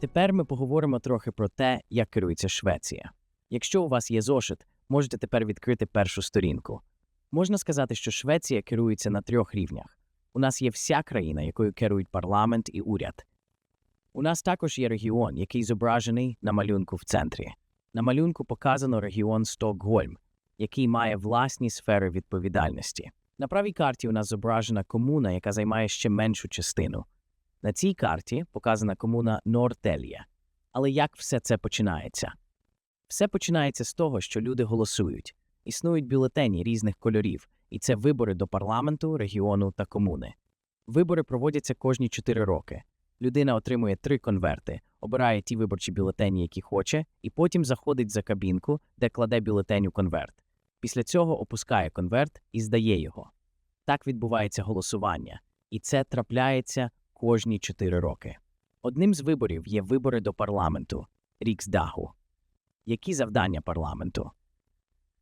Тепер ми поговоримо трохи про те, як керується Швеція. Якщо у вас є зошит, можете тепер відкрити першу сторінку. Можна сказати, що Швеція керується на трьох рівнях. У нас є вся країна, якою керують парламент і уряд. У нас також є регіон, який зображений на малюнку в центрі. На малюнку показано регіон Стокгольм, який має власні сфери відповідальності. На правій карті у нас зображена комуна, яка займає ще меншу частину. На цій карті показана комуна Нортелія. Але як все це починається? Все починається з того, що люди голосують. Існують бюлетені різних кольорів, і це вибори до парламенту, регіону та комуни. Вибори проводяться кожні 4 роки. Людина отримує три конверти, обирає ті виборчі бюлетені, які хоче, і потім заходить за кабінку, де кладе бюлетень у конверт. Після цього опускає конверт і здає його. Так відбувається голосування, і це трапляється кожні 4 роки. Одним з виборів є вибори до парламенту Ріксдагу. Які завдання парламенту?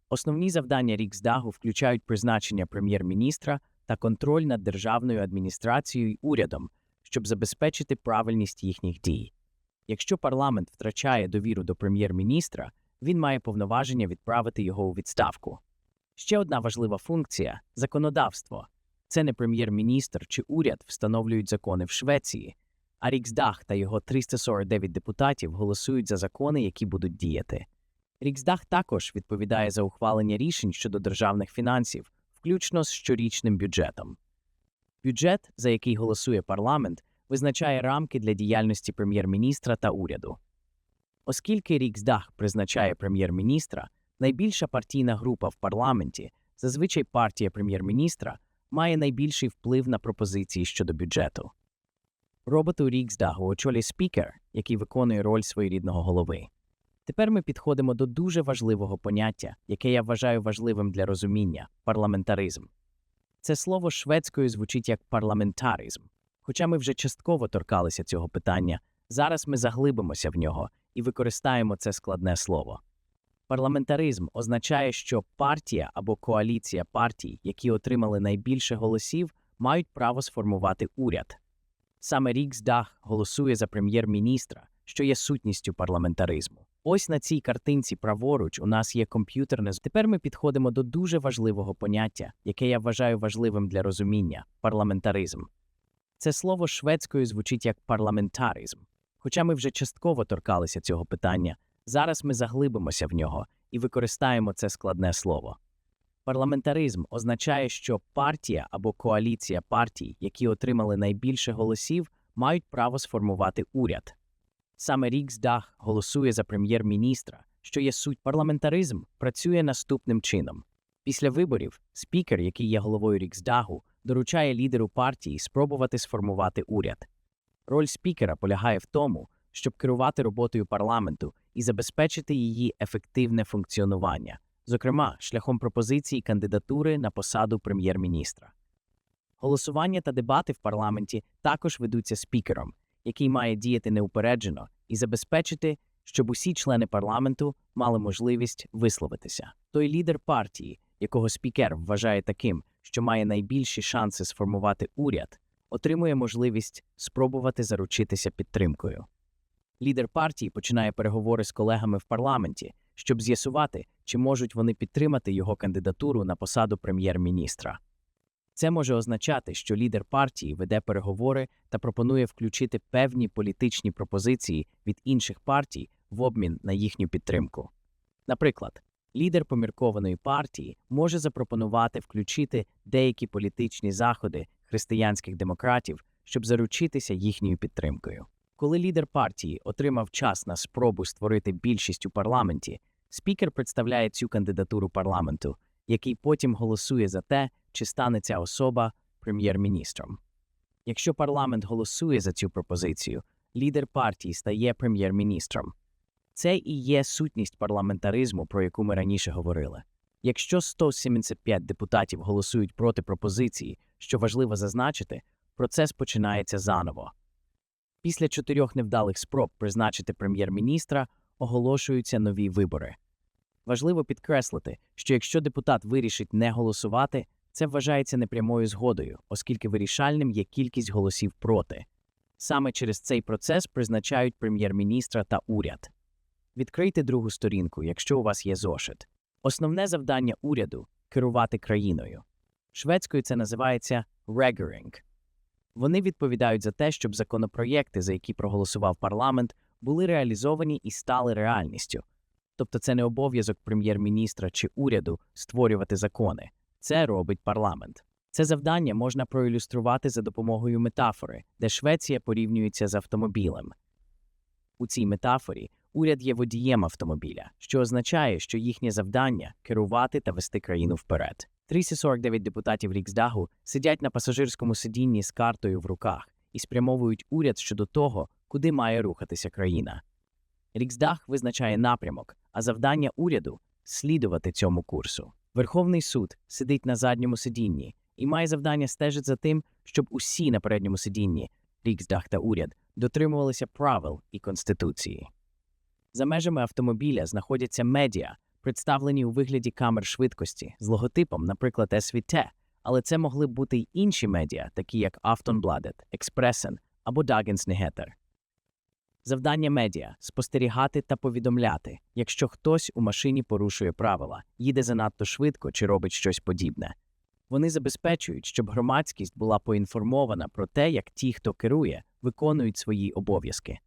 Основні завдання Ріксдагу включають призначення прем'єр-міністра та контроль над державною адміністрацією і урядом, щоб забезпечити правильність їхніх дій. Якщо парламент втрачає довіру до прем'єр-міністра, він має повноваження відправити його у відставку. Ще одна важлива функція законодавство. Це не прем'єр-міністр чи уряд встановлюють закони в Швеції, а Ріксдаг та його 349 депутатів голосують за закони, які будуть діяти. Ріксдаг також відповідає за ухвалення рішень щодо державних фінансів, включно з щорічним бюджетом. Бюджет, за який голосує парламент, визначає рамки для діяльності прем'єр-міністра та уряду. Оскільки Ріксдаг призначає прем'єр-міністра, найбільша партійна група в парламенті, зазвичай партія прем'єр-міністра, має найбільший вплив на пропозиції щодо бюджету. Роботу Ріксдагу очолює спікер, який виконує роль своєрідного голови. Тепер ми підходимо до дуже важливого поняття, яке я вважаю важливим для розуміння парламентаризм. Це слово шведською звучить як парламентаризм. Хоча ми вже частково торкалися цього питання, зараз ми заглибимося в нього і використаємо це складне слово. Парламентаризм означає, що партія або коаліція партій, які отримали найбільше голосів, мають право сформувати уряд. Саме Ріксдаг голосує за прем'єр-міністра, що є сутністю парламентаризму. Ось на цій картинці праворуч у нас є комп'ютерне. Тепер ми підходимо до дуже важливого поняття, яке я вважаю важливим для розуміння парламентаризм. Це слово шведською звучить як парламентаризм. Хоча ми вже частково торкалися цього питання, зараз ми заглибимося в нього і використаємо це складне слово. Парламентаризм означає, що партія або коаліція партій, які отримали найбільше голосів, мають право сформувати уряд. Саме Ріксдаг голосує за прем'єр-міністра, що є суть парламентаризм, працює наступним чином. Після виборів спікер, який є головою Ріксдагу, доручає лідеру партії спробувати сформувати уряд. Роль спікера полягає в тому, щоб керувати роботою парламенту і забезпечити її ефективне функціонування, зокрема шляхом пропозиції кандидатури на посаду прем'єр-міністра. Голосування та дебати в парламенті також ведуться спікером, який має діяти неупереджено і забезпечити, щоб усі члени парламенту мали можливість висловитися. Той лідер партії, якого спікер вважає таким, що має найбільші шанси сформувати уряд, отримує можливість спробувати заручитися підтримкою. Лідер партії починає переговори з колегами в парламенті, щоб з'ясувати, чи можуть вони підтримати його кандидатуру на посаду прем'єр-міністра. Це може означати, що лідер партії веде переговори та пропонує включити певні політичні пропозиції від інших партій в обмін на їхню підтримку. Наприклад, лідер поміркованої партії може запропонувати включити деякі політичні заходи християнських демократів, щоб заручитися їхньою підтримкою. Коли лідер партії отримав час на спробу створити більшість у парламенті, спікер представляє цю кандидатуру парламенту, який потім голосує за те, чи стане ця особа прем'єр-міністром. Якщо парламент голосує за цю пропозицію, лідер партії стає прем'єр-міністром. Це і є сутність парламентаризму, про яку ми раніше говорили. Якщо 175 депутатів голосують проти пропозиції, що важливо зазначити, процес починається заново. Після чотирьох невдалих спроб призначити прем'єр-міністра оголошуються нові вибори. Важливо підкреслити, що якщо депутат вирішить не голосувати, це вважається непрямою згодою, оскільки вирішальним є кількість голосів проти. Саме через цей процес призначають прем'єр-міністра та уряд. Відкрийте другу сторінку, якщо у вас є зошит. Основне завдання уряду керувати країною. Шведською це називається «reggering». Вони відповідають за те, щоб законопроєкти, за які проголосував парламент, були реалізовані і стали реальністю. Тобто це не обов'язок прем'єр-міністра чи уряду створювати закони. Це робить парламент. Це завдання можна проілюструвати за допомогою метафори, де Швеція порівнюється з автомобілем. У цій метафорі уряд є водієм автомобіля, що означає, що їхнє завдання керувати та вести країну вперед. 349 депутатів Ріксдагу сидять на пасажирському сидінні з картою в руках і спрямовують уряд щодо того, куди має рухатися країна. Ріксдаг визначає напрямок, а завдання уряду слідувати цьому курсу. Верховний суд сидить на задньому сидінні і має завдання стежити за тим, щоб усі на передньому сидінні, Ріксдаг та уряд, дотримувалися правил і конституції. За межами автомобіля знаходяться медіа, представлені у вигляді камер швидкості з логотипом, наприклад, СВТ, але це могли бути й інші медіа, такі як Aftonbladet, Expressen або Dagens. Завдання медіа спостерігати та повідомляти, якщо хтось у машині порушує правила, їде занадто швидко чи робить щось подібне. Вони забезпечують, щоб громадськість була поінформована про те, як ті, хто керує, виконують свої обов'язки.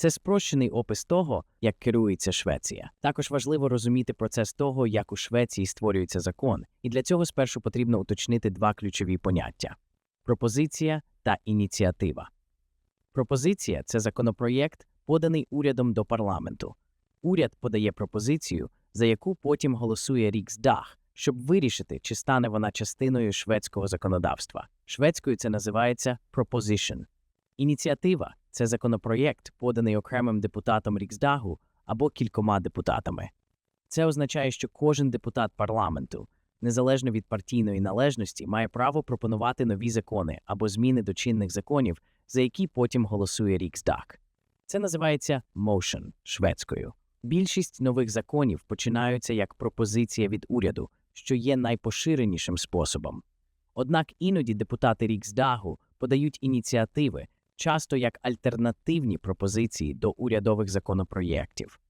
Це спрощений опис того, як керується Швеція. Також важливо розуміти процес того, як у Швеції створюється закон, і для цього спершу потрібно уточнити два ключові поняття: пропозиція та ініціатива. Пропозиція це законопроєкт, поданий урядом до парламенту. Уряд подає пропозицію, за яку потім голосує Ріксдаг, щоб вирішити, чи стане вона частиною шведського законодавства. Шведською це називається proposition. Ініціатива це законопроєкт, поданий окремим депутатом Ріксдагу або кількома депутатами. Це означає, що кожен депутат парламенту, незалежно від партійної належності, має право пропонувати нові закони або зміни до чинних законів, за які потім голосує Ріксдаг. Це називається motion шведською. Більшість нових законів починаються як пропозиція від уряду, що є найпоширенішим способом. Однак іноді депутати Ріксдагу подають ініціативи, часто як альтернативні пропозиції до урядових законопроєктів.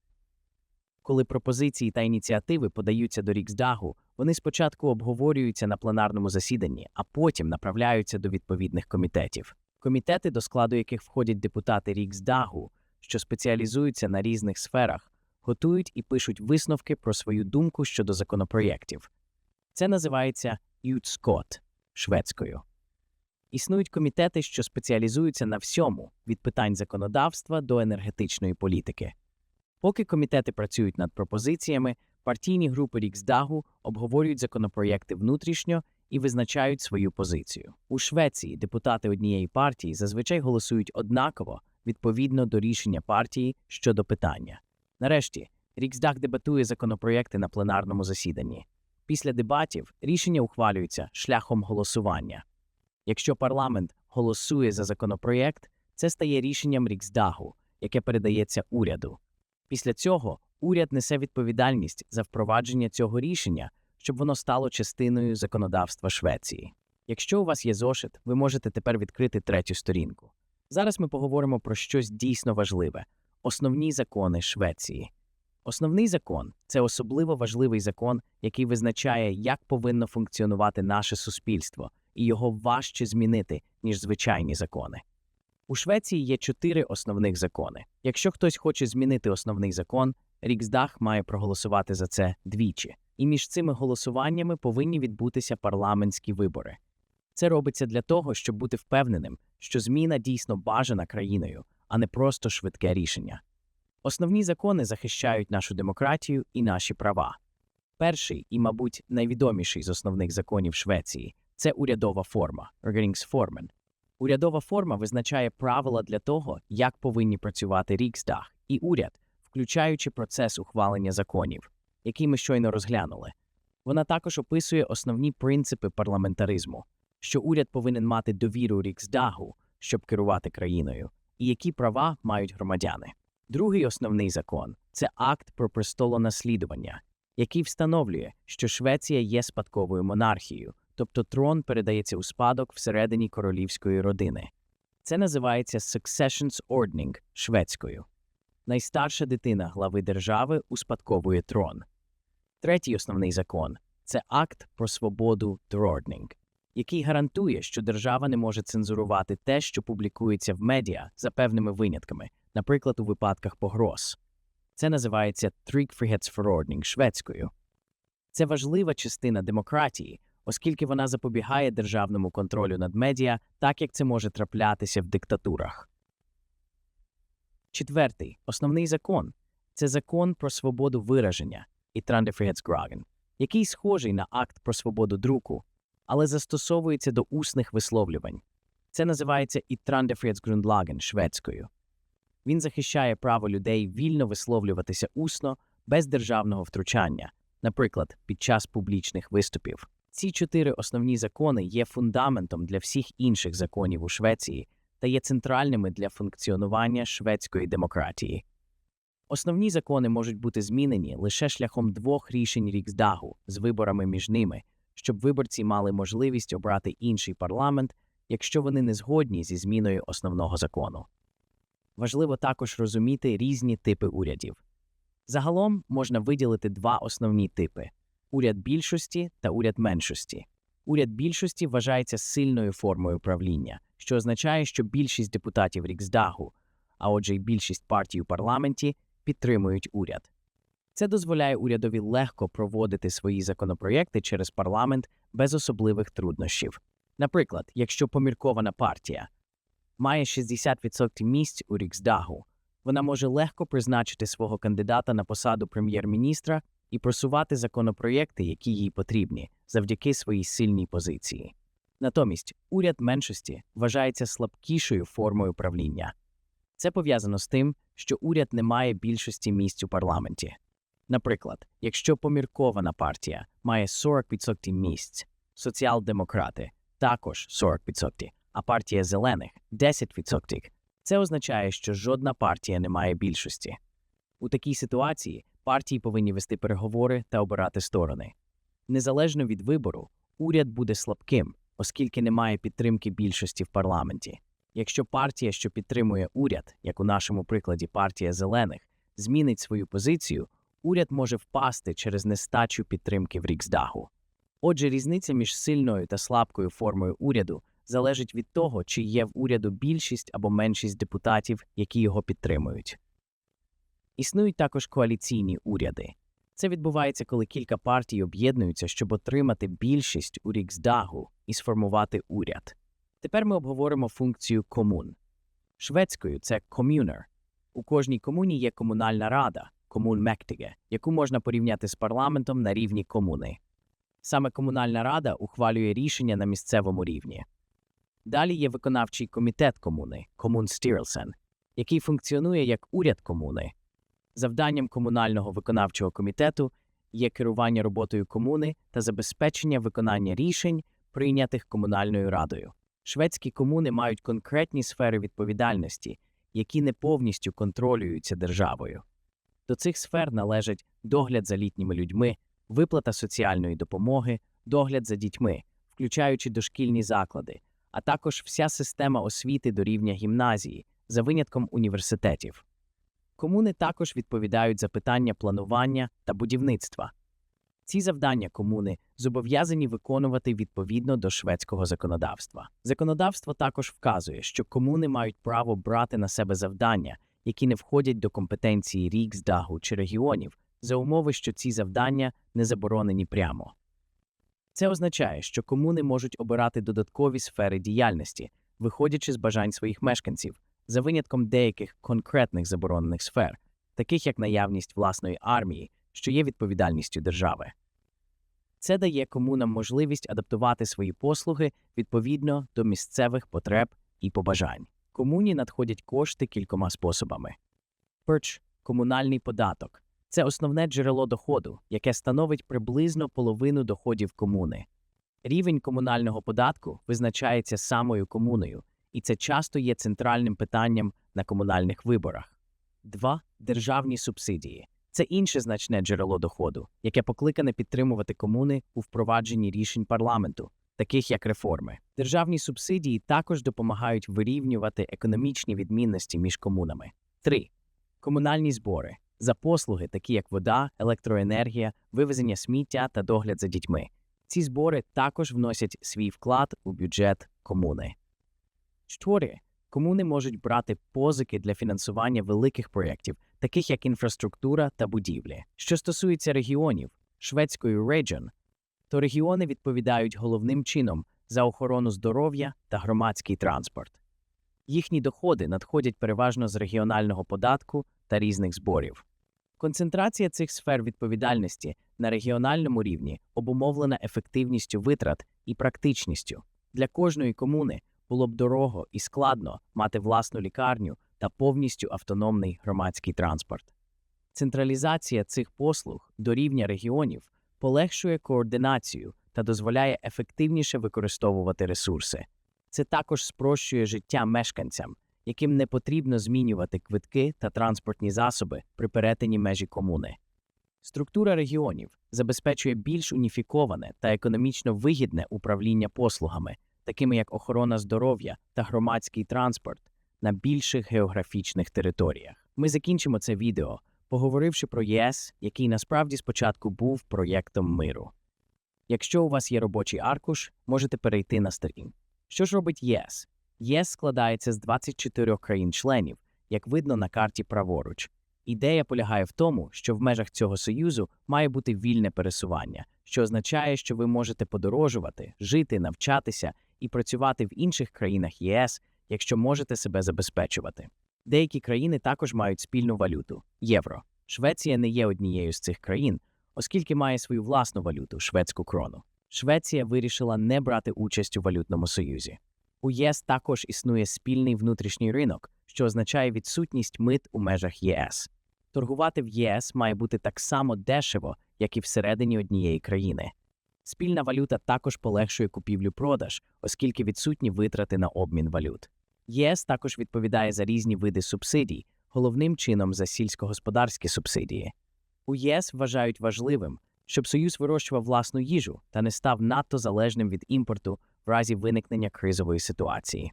Коли пропозиції та ініціативи подаються до Ріксдагу, вони спочатку обговорюються на пленарному засіданні, а потім направляються до відповідних комітетів. Комітети, до складу яких входять депутати Ріксдагу, що спеціалізуються на різних сферах, готують і пишуть висновки про свою думку щодо законопроєктів. Це називається «Utskott» шведською. Існують комітети, що спеціалізуються на всьому від питань законодавства до енергетичної політики. Поки комітети працюють над пропозиціями, партійні групи Ріксдагу обговорюють законопроєкти внутрішньо і визначають свою позицію. У Швеції депутати однієї партії зазвичай голосують однаково відповідно до рішення партії щодо питання. Нарешті, Ріксдаг дебатує законопроєкти на пленарному засіданні. Після дебатів рішення ухвалюються шляхом голосування. Якщо парламент голосує за законопроєкт, це стає рішенням Ріксдагу, яке передається уряду. Після цього уряд несе відповідальність за впровадження цього рішення, щоб воно стало частиною законодавства Швеції. Якщо у вас є зошит, ви можете тепер відкрити третю сторінку. Зараз ми поговоримо про щось дійсно важливе основні закони Швеції. Основний закон це особливо важливий закон, який визначає, як повинно функціонувати наше суспільство, і його важче змінити, ніж звичайні закони. У Швеції є чотири основних закони. Якщо хтось хоче змінити основний закон, Ріксдаг має проголосувати за це двічі, і між цими голосуваннями повинні відбутися парламентські вибори. Це робиться для того, щоб бути впевненим, що зміна дійсно бажана країною, а не просто швидке рішення. Основні закони захищають нашу демократію і наші права. Перший і, мабуть, найвідоміший з основних законів Швеції це урядова форма Regeringsformen. Урядова форма визначає правила для того, як повинні працювати Ріксдаг і уряд, включаючи процес ухвалення законів, який ми щойно розглянули. Вона також описує основні принципи парламентаризму, що уряд повинен мати довіру Ріксдагу, щоб керувати країною, і які права мають громадяни. Другий основний закон це акт про престолонаслідування, який встановлює, що Швеція є спадковою монархією, тобто трон передається у спадок всередині королівської родини. Це називається Successions Ordning шведською. Найстарша дитина глави держави успадковує трон. Третій основний закон це акт про свободу Дрорднінг, який гарантує, що держава не може цензурувати те, що публікується в медіа за певними винятками, наприклад, у випадках погроз. Це називається Tryckfrihetsförordning шведською. Це важлива частина демократії, оскільки вона запобігає державному контролю над медіа, так як це може траплятися в диктатурах. Четвертий основний закон це закон про свободу вираження і Trandefrihetsgragen, який схожий на акт про свободу друку, але застосовується до усних висловлювань. Це називається і Trandefrihetsgrundlagen шведською. Він захищає право людей вільно висловлюватися усно без державного втручання, наприклад, під час публічних виступів. Ці чотири основні закони є фундаментом для всіх інших законів у Швеції та є центральними для функціонування шведської демократії. Основні закони можуть бути змінені лише шляхом двох рішень Ріксдагу з виборами між ними, щоб виборці мали можливість обрати інший парламент, якщо вони не згодні зі зміною основного закону. Важливо також розуміти різні типи урядів. Загалом можна виділити два основні типи уряд більшості та уряд меншості. Уряд більшості вважається сильною формою правління, що означає, що більшість депутатів Ріксдагу, а отже, й більшість партій у парламенті, підтримують уряд. Це дозволяє урядові легко проводити свої законопроєкти через парламент без особливих труднощів. Наприклад, якщо поміркована партія має 60% місць у Ріксдагу, вона може легко призначити свого кандидата на посаду прем'єр-міністра і просувати законопроєкти, які їй потрібні, завдяки своїй сильній позиції. Натомість уряд меншості вважається слабкішою формою правління. Це пов'язано з тим, що уряд не має більшості місць у парламенті. Наприклад, якщо поміркована партія має 40% місць, соціал-демократи також 40%, а партія зелених 10%, це означає, що жодна партія не має більшості. У такій ситуації партії повинні вести переговори та обирати сторони. Незалежно від вибору, уряд буде слабким, оскільки немає підтримки більшості в парламенті. Якщо партія, що підтримує уряд, як у нашому прикладі партія зелених, змінить свою позицію, уряд може впасти через нестачу підтримки в Ріксдагу. Отже, різниця між сильною та слабкою формою уряду залежить від того, чи є в уряду більшість або меншість депутатів, які його підтримують. Існують також коаліційні уряди. Це відбувається, коли кілька партій об'єднуються, щоб отримати більшість у Ріксдагу і сформувати уряд. Тепер ми обговоримо функцію комун. Шведською це комюнер. У кожній комуні є комунальна рада, комунмектиге, яку можна порівняти з парламентом на рівні комуни. Саме комунальна рада ухвалює рішення на місцевому рівні. Далі є виконавчий комітет комуни Комунстірлсен, який функціонує як уряд комуни. Завданням комунального виконавчого комітету є керування роботою комуни та забезпечення виконання рішень, прийнятих комунальною радою. Шведські комуни мають конкретні сфери відповідальності, які не повністю контролюються державою. До цих сфер належать догляд за літніми людьми, виплата соціальної допомоги, догляд за дітьми, включаючи дошкільні заклади, а також вся система освіти до рівня гімназії за винятком університетів. Комуни також відповідають за питання планування та будівництва. Ці завдання комуни зобов'язані виконувати відповідно до шведського законодавства. Законодавство також вказує, що комуни мають право брати на себе завдання, які не входять до компетенції Ріксдагу чи регіонів, за умови, що ці завдання не заборонені прямо. Це означає, що комуни можуть обирати додаткові сфери діяльності, виходячи з бажань своїх мешканців, за винятком деяких конкретних заборонених сфер, таких як наявність власної армії, що є відповідальністю держави. Це дає комунам можливість адаптувати свої послуги відповідно до місцевих потреб і побажань. Комуні надходять кошти кількома способами. Перш комунальний податок це основне джерело доходу, яке становить приблизно половину доходів комуни. Рівень комунального податку визначається самою комуною, і це часто є центральним питанням на комунальних виборах. 2. Державні субсидії це інше значне джерело доходу, яке покликане підтримувати комуни у впровадженні рішень парламенту, таких як реформи. Державні субсидії також допомагають вирівнювати економічні відмінності між комунами. 3. Комунальні збори за послуги, такі як вода, електроенергія, вивезення сміття та догляд за дітьми. Ці збори також вносять свій вклад у бюджет комуни. 4. Комуни можуть брати позики для фінансування великих проєктів, таких як інфраструктура та будівлі. Що стосується регіонів шведської Region, то регіони відповідають головним чином за охорону здоров'я та громадський транспорт. Їхні доходи надходять переважно з регіонального податку та різних зборів. Концентрація цих сфер відповідальності на регіональному рівні обумовлена ефективністю витрат і практичністю. Для кожної комуни було б дорого і складно мати власну лікарню та повністю автономний громадський транспорт. Централізація цих послуг до рівня регіонів полегшує координацію та дозволяє ефективніше використовувати ресурси. Це також спрощує життя мешканцям, яким не потрібно змінювати квитки та транспортні засоби при перетині межі комуни. Структура регіонів забезпечує більш уніфіковане та економічно вигідне управління послугами, такими як охорона здоров'я та громадський транспорт на більших географічних територіях. Ми закінчимо це відео, поговоривши про ЄС, який насправді спочатку був проєктом миру. Якщо у вас є робочий аркуш, можете перейти на сторін. Що ж робить ЄС? ЄС складається з 24 країн-членів, як видно на карті праворуч. Ідея полягає в тому, що в межах цього союзу має бути вільне пересування, що означає, що ви можете подорожувати, жити, навчатися і працювати в інших країнах ЄС, якщо можете себе забезпечувати. Деякі країни також мають спільну валюту євро. Швеція не є однією з цих країн, оскільки має свою власну валюту шведську крону. Швеція вирішила не брати участь у валютному союзі. У ЄС також існує спільний внутрішній ринок, що означає відсутність мит у межах ЄС. Торгувати в ЄС має бути так само дешево, як і всередині однієї країни. Спільна валюта також полегшує купівлю-продаж, оскільки відсутні витрати на обмін валют. ЄС також відповідає за різні види субсидій, головним чином за сільськогосподарські субсидії. У ЄС вважають важливим, щоб Союз вирощував власну їжу та не став надто залежним від імпорту в разі виникнення кризової ситуації.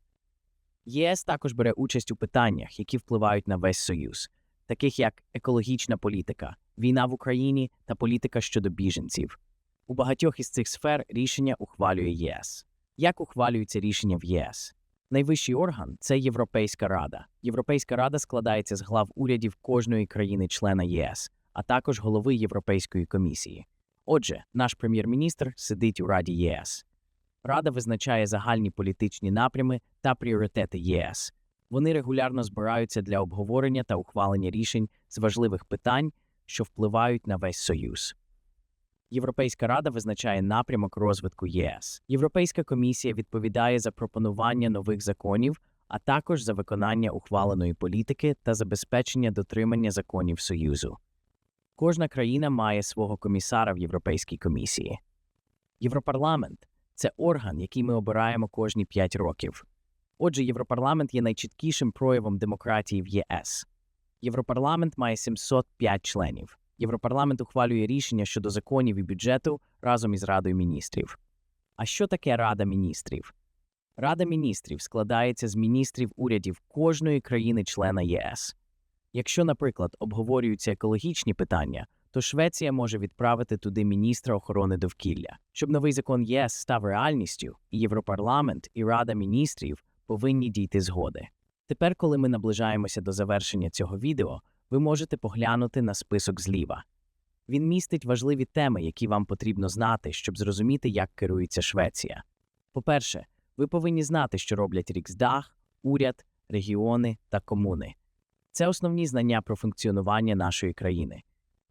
ЄС також бере участь у питаннях, які впливають на весь Союз, таких як екологічна політика, війна в Україні та політика щодо біженців. У багатьох із цих сфер рішення ухвалює ЄС. Як ухвалюються рішення в ЄС? Найвищий орган це Європейська Рада. Європейська Рада складається з глав урядів кожної країни-члена ЄС, а також голови Європейської комісії. Отже, наш прем'єр-міністр сидить у Раді ЄС. Рада визначає загальні політичні напрями та пріоритети ЄС. Вони регулярно збираються для обговорення та ухвалення рішень з важливих питань, що впливають на весь Союз. Європейська рада визначає напрямок розвитку ЄС. Європейська комісія відповідає за пропонування нових законів, а також за виконання ухваленої політики та забезпечення дотримання законів Союзу. Кожна країна має свого комісара в Європейській комісії. Європарламент це орган, який ми обираємо кожні 5 років. Отже, Європарламент є найчіткішим проявом демократії в ЄС. Європарламент має 705 членів. Європарламент ухвалює рішення щодо законів і бюджету разом із Радою міністрів. А що таке Рада міністрів? Рада міністрів складається з міністрів урядів кожної країни-члена ЄС. Якщо, наприклад, обговорюються екологічні питання, то Швеція може відправити туди міністра охорони довкілля. Щоб новий закон ЄС став реальністю, і Європарламент і Рада міністрів повинні дійти згоди. Тепер, коли ми наближаємося до завершення цього відео, ви можете поглянути на список зліва. Він містить важливі теми, які вам потрібно знати, щоб зрозуміти, як керується Швеція. По-перше, ви повинні знати, що роблять Ріксдаг, уряд, регіони та комуни. Це основні знання про функціонування нашої країни.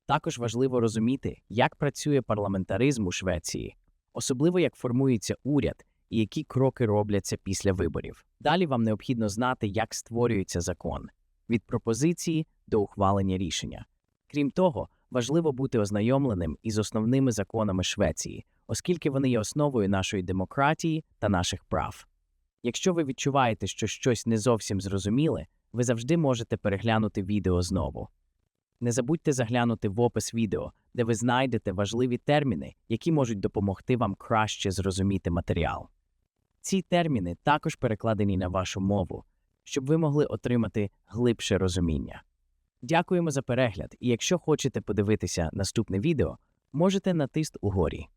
Також важливо розуміти, як працює парламентаризм у Швеції, особливо як формується уряд і які кроки робляться після виборів. Далі вам необхідно знати, як створюється закон від пропозиції до ухвалення рішення. Крім того, важливо бути ознайомленим із основними законами Швеції, оскільки вони є основою нашої демократії та наших прав. Якщо ви відчуваєте, що щось не зовсім зрозуміле, ви завжди можете переглянути відео знову. Не забудьте заглянути в опис відео, де ви знайдете важливі терміни, які можуть допомогти вам краще зрозуміти матеріал. Ці терміни також перекладені на вашу мову, щоб ви могли отримати глибше розуміння. Дякуємо за перегляд, і якщо хочете подивитися наступне відео, можете натиснути угорі.